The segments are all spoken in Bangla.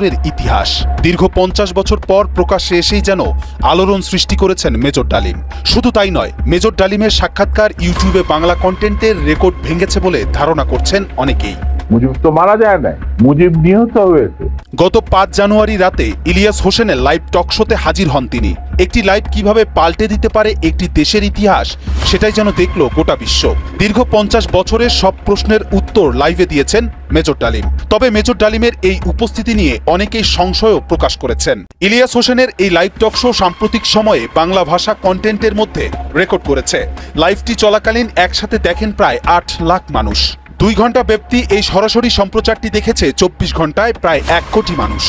এর ইতিহাস। দীর্ঘ পঞ্চাশ বছর পর প্রকাশ্যে এসেই যেন আলোড়ন সৃষ্টি করেছেন মেজর ডালিম। শুধু তাই নয়, মেজর ডালিমের সাক্ষাৎকার ইউটিউবে বাংলা কন্টেন্টের রেকর্ড ভেঙেছে বলে ধারণা করছেন অনেকেই। মুজিব তো মারা যায় নাই, মুজিব নিহত হয়েছে। গত পাঁচ জানুয়ারি রাতে ইলিয়াস হোসেনের লাইভ টক শোতে হাজির হন তিনি। একটি লাইভ কীভাবে পাল্টে দিতে পারে একটি দেশের ইতিহাস, সেটাই যেন দেখল গোটা বিশ্ব। দীর্ঘ পঞ্চাশ বছরের সব প্রশ্নের উত্তর লাইভে দিয়েছেন মেজর ডালিম। তবে মেজর ডালিমের এই উপস্থিতি নিয়ে অনেকেই সংশয়ও প্রকাশ করেছেন। ইলিয়াস হোসেনের এই লাইভ টক শো সাম্প্রতিক সময়ে বাংলা ভাষা কন্টেন্টের মধ্যে রেকর্ড করেছে। লাইভটি চলাকালীন একসাথে দেখেন প্রায় আট লাখ মানুষ। দুই ঘণ্টা ব্যক্তি এই সরাসরি সম্প্রচারটি দেখেছে চব্বিশ ঘন্টায় প্রায় এক কোটি মানুষ।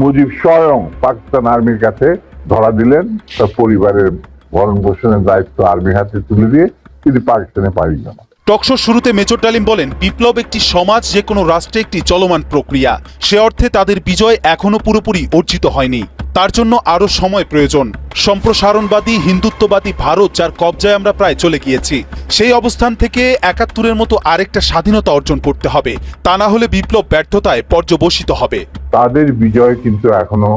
মুজিব স্বয়ং পাকিস্তান আর্মির কাছে ধরা দিলেন। তার পরিবারের ভরণ পোষণের দায়িত্ব আর্মির হাতে তুলে দিয়ে তিনি পাকিস্তানে পাড়ি যান টকশো শুরুতে মেজর ডালিম বলেন বিপ্লব একটি সমাজ যে কোনো রাষ্ট্রে একটি চলমান প্রক্রিয়া। সে অর্থে তাদের বিজয় এখনও পুরোপুরি অর্জিত হয়নি। তার জন্য আরও সময় প্রয়োজন। সম্প্রসারণবাদী, হিন্দুত্ববাদী ভারত যার কবজায় আমরা প্রায় চলে গিয়েছি, সেই অবস্থান থেকে একাত্তরের মতো আরেকটা স্বাধীনতা অর্জন করতে হবে। তা না হলে বিপ্লব ব্যর্থতায় পর্যবসিত হবে। তাদের বিজয় কিন্তু এখনও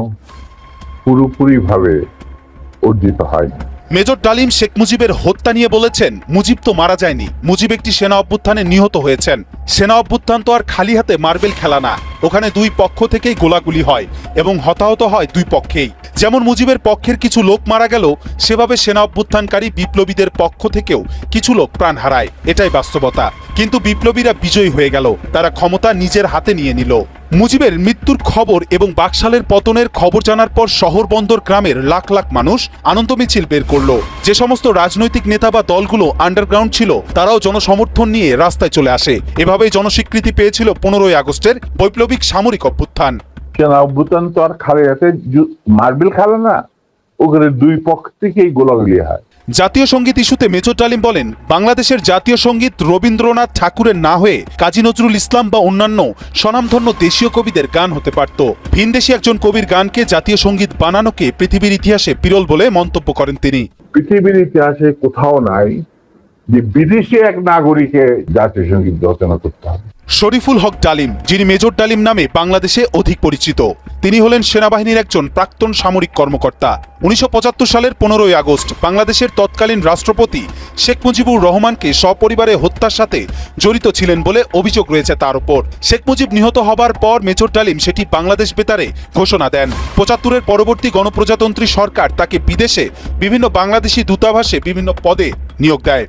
পুরোপুরিভাবে অর্জিত হয়নি। মেজর ডালিম শেখ মুজিবের হত্যা নিয়ে বলেছেন, মুজিব তো মারা যায়নি। মুজিব একটি সেনা অভ্যুত্থানে নিহত হয়েছেন। সেনা অভ্যুত্থান তো আর খালি হাতে মার্বেল খেলা না। ওখানে দুই পক্ষ থেকেই গোলাগুলি হয় এবং হতাহত হয় দুই পক্ষেই। যেমন মুজিবের পক্ষের কিছু লোক মারা গেল, সেভাবে সেনা অভ্যুত্থানকারী বিপ্লবীদের পক্ষ থেকেও কিছু লোক প্রাণ হারায়। এটাই বাস্তবতা। কিন্তু বিপ্লবীরা বিজয়ী হয়ে গেল। তারা ক্ষমতা নিজের হাতে নিয়ে নিল। মুজিবের মৃত্যুর খবর এবং বাকশালের পতনের খবর জানার পর শহর বন্দর গ্রামের লাখ লাখ মানুষ আনন্দ মিছিল বের করল। যে সমস্ত রাজনৈতিক নেতা বা দলগুলো আন্ডারগ্রাউন্ড ছিল, তারাও জনসমর্থন নিয়ে রাস্তায় চলে আসে। এভাবেই জনস্বীকৃতি পেয়েছিল পনেরোই আগস্টের বৈপ্লবিক সামরিক অভ্যুত্থান। সেনা অভ্যুত্থান তো আর খালে মার্বেল খেলে না ওখানে দুই পক্ষ থেকেই গোলাগুলি হয়। জাতীয় সংগীত ইস্যুতে মেজর ডালিম বলেন বাংলাদেশের জাতীয় সংগীত রবীন্দ্রনাথ ঠাকুরের না হয়ে কাজী নজরুল ইসলাম বা অন্যান্য স্বনামধন্য দেশীয় কবিদের গান হতে পারত। ভিনদেশি একজন কবির গানকে জাতীয় সংগীত বানানোকে পৃথিবীর ইতিহাসে বিরল বলে মন্তব্য করেন তিনি। পৃথিবীর ইতিহাসে কোথাও নাই যে বিদেশি এক নাগরিকে জাতীয় সংগীত রচনা করতে হবে। শরীফুল হক ডালিম, যিনি মেজর ডালিম নামে বাংলাদেশে অধিক পরিচিত। তিনি হলেন সেনাবাহিনীর একজন প্রাক্তন সামরিক কর্মকর্তা। উনিশশো পঁচাত্তর সালের পনেরোই আগস্ট বাংলাদেশের তৎকালীন রাষ্ট্রপতি শেখ মুজিবুর রহমানকে সপরিবারে হত্যার সাথে জড়িত ছিলেন বলে অভিযোগ রয়েছে তার উপর। শেখ মুজিব নিহত হবার পর মেজর ডালিম সেটি বাংলাদেশ বেতারে ঘোষণা দেন। পঁচাত্তরের পরবর্তী গণপ্রজাতন্ত্রী সরকার তাকে বিদেশে বিভিন্ন বাংলাদেশি দূতাবাসে বিভিন্ন পদে নিয়োগ দেয়।